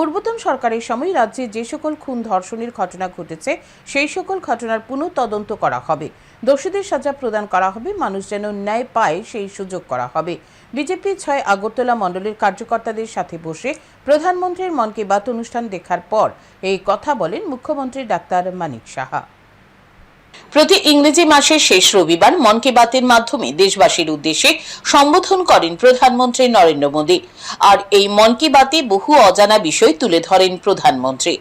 পূর্বতন সরকারের সময় রাজ্যে যে সকল খুন ধর্ষণের ঘটনা ঘটেছে, সেই সকল ঘটনার পুনঃ তদন্ত করা হবে। দোষীদের সাজা প্রদান করা হবে, মানুষ যেন ন্যায় পায় সেই সুযোগ করা হবে। বিজেপি ছয় আগরতলা মণ্ডলের কার্যকর্তাদের সাথে বসে প্রধানমন্ত্রীর মন কি বাত অনুষ্ঠান দেখার পর এই কথা বলেন মুখ্যমন্ত্রী ডাক্তার মানিক সাহা। প্রতি ইংরেজি মাসের শেষ রবিবার মন কি বাতের মাধ্যমে দেশবাসীর উদ্দেশ্যে সম্বোধন করেন প্রধানমন্ত্রী নরেন্দ্র মোদী। আর এই মন কি বাতে বহু অজানা বিষয় তুলে ধরেন প্রধানমন্ত্রী।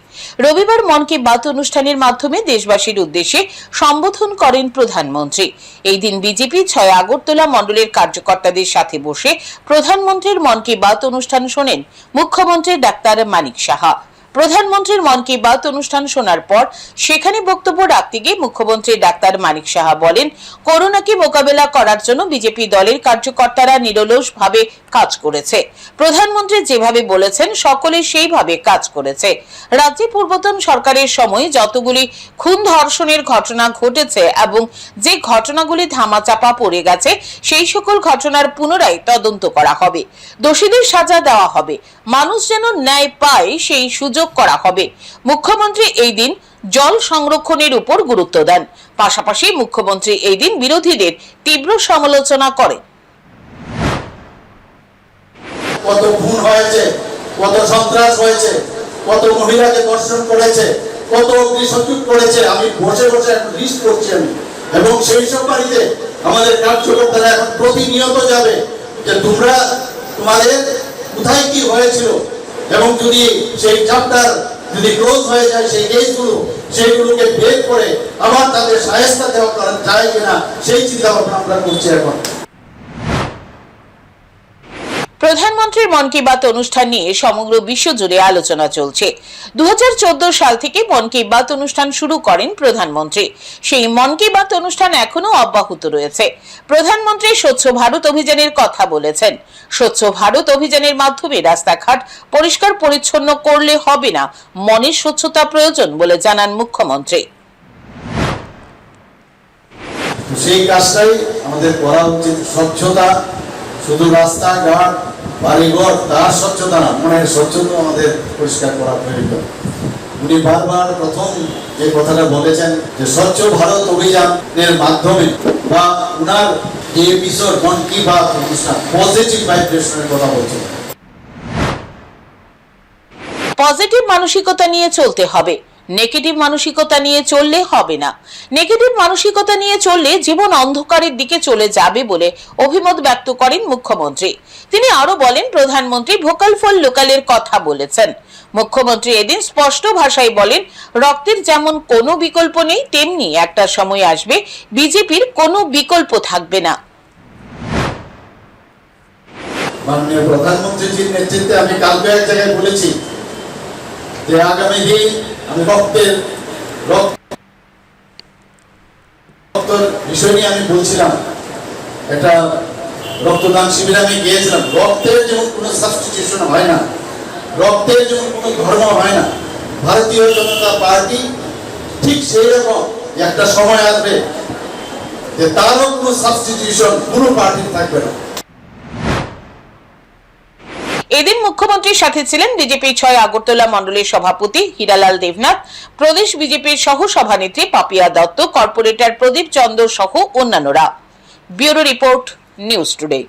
রবিবার মন কি বাত অনুষ্ঠানের মাধ্যমে দেশবাসীর উদ্দেশ্যে সম্বোধন করেন প্রধানমন্ত্রী। এই দিন বিজেপি ছয় আগরতলা মণ্ডলের কার্যকর্তাদের সাথে বসে প্রধানমন্ত্রীর মন কি বাত অনুষ্ঠান শোনেন মুখ্যমন্ত্রী ডাক্তার মানিক সাহা। প্রধানমন্ত্রীর মন কি বাত অনুষ্ঠান শোনার পর সেখানে বক্তব্য রাখতে গিয়ে মুখ্যমন্ত্রী ডাক্তার মানিক সাহা বলেন করোনাকে মোকাবেলা করার জন্য বিজেপি দলের কার্যকর্তারা নিরলসভাবে কাজ করেছে। প্রধানমন্ত্রী যেভাবে বলেছেন, সকলে সেইভাবে কাজ করেছে। রাজ্যে পূর্বতন সরকারের সময় যতগুলি খুন ধর্ষণের ঘটনা ঘটেছে এবং যে ঘটনাগুলি ধামাচাপা পড়ে গেছে, সেই সকল ঘটনার পুনরায় তদন্ত করা হবে। দোষীদের সাজা দেওয়া হবে। মানুষ যেন ন্যায় পায় সেই সুযোগ করা হবে। মুখ্যমন্ত্রী এই দিন জল সংরক্ষণের উপর গুরুত্ব দেন। পাশাপাশি মুখ্যমন্ত্রী এই দিন বিরোধীদের তীব্র সমালোচনা করেন। কত খুন হয়েছে, কত সন্ত্রাস হয়েছে, কত মহিলাকে ধর্ষণ করেছে, কত অগ্নিসংযোগ করেছে, আমি বসে বসে লিস্ট করছি আমি। এবং সেই সব বাড়িতে আমাদের কার্যকর্তারা এখন প্রতিনিয়ত যাবে যে তোমরা, তোমাদের কোথায় কি হয়েছিল এবং যদি সেই চ্যাপ্টার যদি ক্লোজ হয়ে যায়, সেই কেসগুলো সেইগুলোকে বের করে আবার তাদের সাহেস্তা দেওয়া করা যায় কিনা, সেই চিন্তা ভাবনা আমরা করছি এখন। প্রধানমন্ত্রীর মন কি বাত অনুষ্ঠান নিয়ে সমগ্র বিশ্ব জুড়ে আলোচনা চলছে। দু সাল থেকে মন কি বাত অনুষ্ঠান শুরু করেন প্রধানমন্ত্রী। সেই মন কি বাত অনুষ্ঠান এখনও অব্যাহত রয়েছে। প্রধানমন্ত্রী স্বচ্ছ ভারত অভিযানের কথা বলেছেন। স্বচ্ছ ভারত অভিযানের মাধ্যমে রাস্তাঘাট পরিষ্কার পরিচ্ছন্ন করলে হবে না, মনের স্বচ্ছতা প্রয়োজন বলে জানান মুখ্যমন্ত্রী। সেই কাজটাই আমাদের করা উচিত। স্বচ্ছতা, শুধু রাস্তাঘাট বাড়িঘর, তার স্বচ্ছতা না মনের স্বচ্ছতা আমাদের পরিষ্কার করা প্রয়োজন। উনি বারবার প্রথম যে কথাটা বলেছেন যে, স্বচ্ছ ভারত অভিযানের মাধ্যমে বা উনার যে এপিসোড মন কি বাত অনুষ্ঠান পজিটিভ ভাইব্রেশনের কথা বলছেন। পজিটিভ মানসিকতা নিয়ে চলতে হবে। নেগেটিভ মানসিকতা নিয়ে চললে হবে না। নেগেটিভ মানসিকতা নিয়ে চললে জীবন অন্ধকারের দিকে চলে যাবে বলে অভিমত ব্যক্ত করেন মুখ্যমন্ত্রী। তিনি আরও বলেন, প্রধানমন্ত্রী ভোকাল ফর লোকালের কথা বলেছেন। মুখ্যমন্ত্রী এদিন স্পষ্ট ভাষায় বলেন, রক্তের যেমন কোনো বিকল্প নেই, তেমনি একটা সময় আসবে বিজেপির কোনো বিকল্প থাকবে না। মাননীয় প্রধানমন্ত্রীজির নেতৃত্বে আমি কালকে এক জায়গায় বলেছি যে আগামী দিন আমি রক্তের রক্ত রক্তের বিষয় নিয়ে আমি বলছিলাম। একটা রক্তদান শিবিরে আমি গিয়েছিলাম। রক্তের যেমন কোনো সাবস্টিটিউশন হয় না, রক্তের যেমন কোনো ধর্ম হয় না, ভারতীয় জনতা পার্টি ঠিক সেই রকম একটা সময় আসবে যে তারও কোনো সাবস্টিটিউশন কোনো পার্টির থাকবে না। এদিন মুখ্যমন্ত্রীর সাথে ছিলেন বিজেপির ছয় আগরতলা মন্ডলের সভাপতি হীরালাল দেবনাথ, প্রদেশ বিজেপির সহ সভানেত্রী পাপিয়া দত্ত, কর্পোরেটর প্রদীপ চন্দ্র সহ অন্যান্যরা। Bureau report, news today.